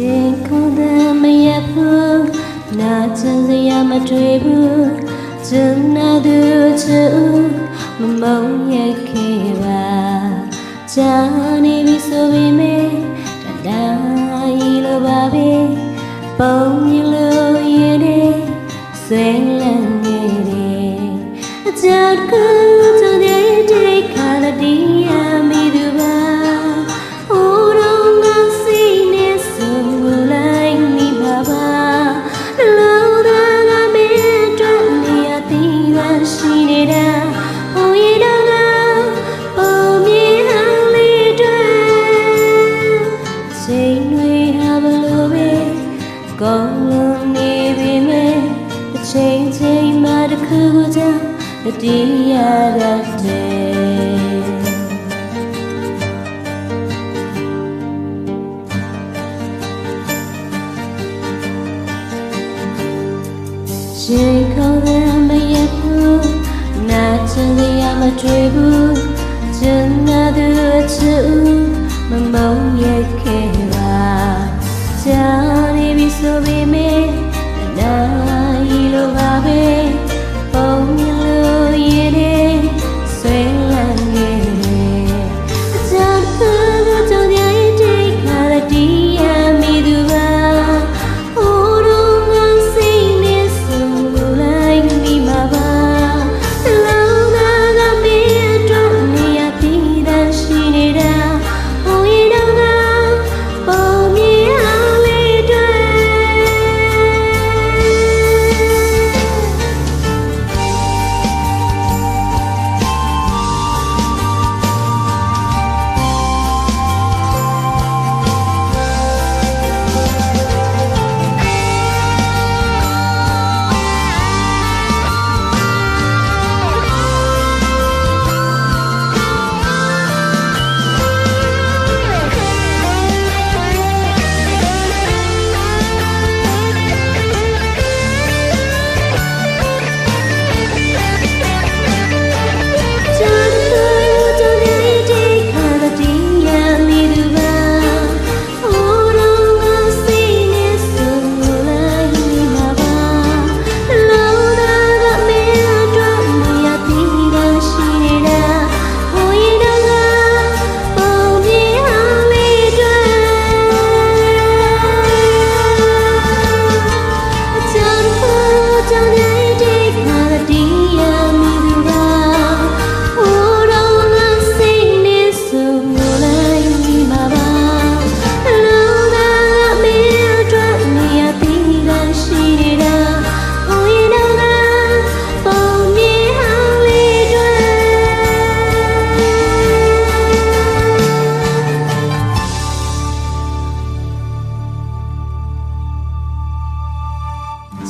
ရင်ခုန်တယ်မရဘူးနာကျင်စရာမတွေ့ဘူးဂျန်နာဒူချူမမုံရခဲ့ပါဂျာနေပြီဆိုပေမဲ့တန်တိုင်းလိုပါပဲပုံရ တတိယရတ္တေရှိခေါ်တဲ့မရဲ့ဘူးနာချင်ရမတွေ့ဘူးကျန်တဲ့သူအချူမမုံရဲ့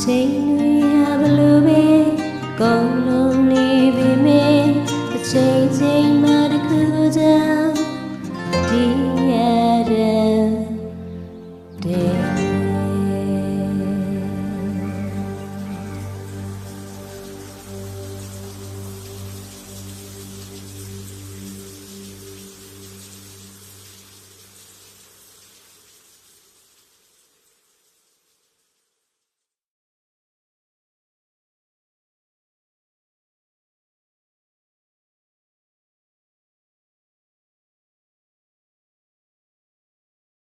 ချိန်တွေရဘလို့ပဲကုန်လုံးနေပြီမေအချိန်ချိန်မှတစ်ခုကြောင့်ဒီ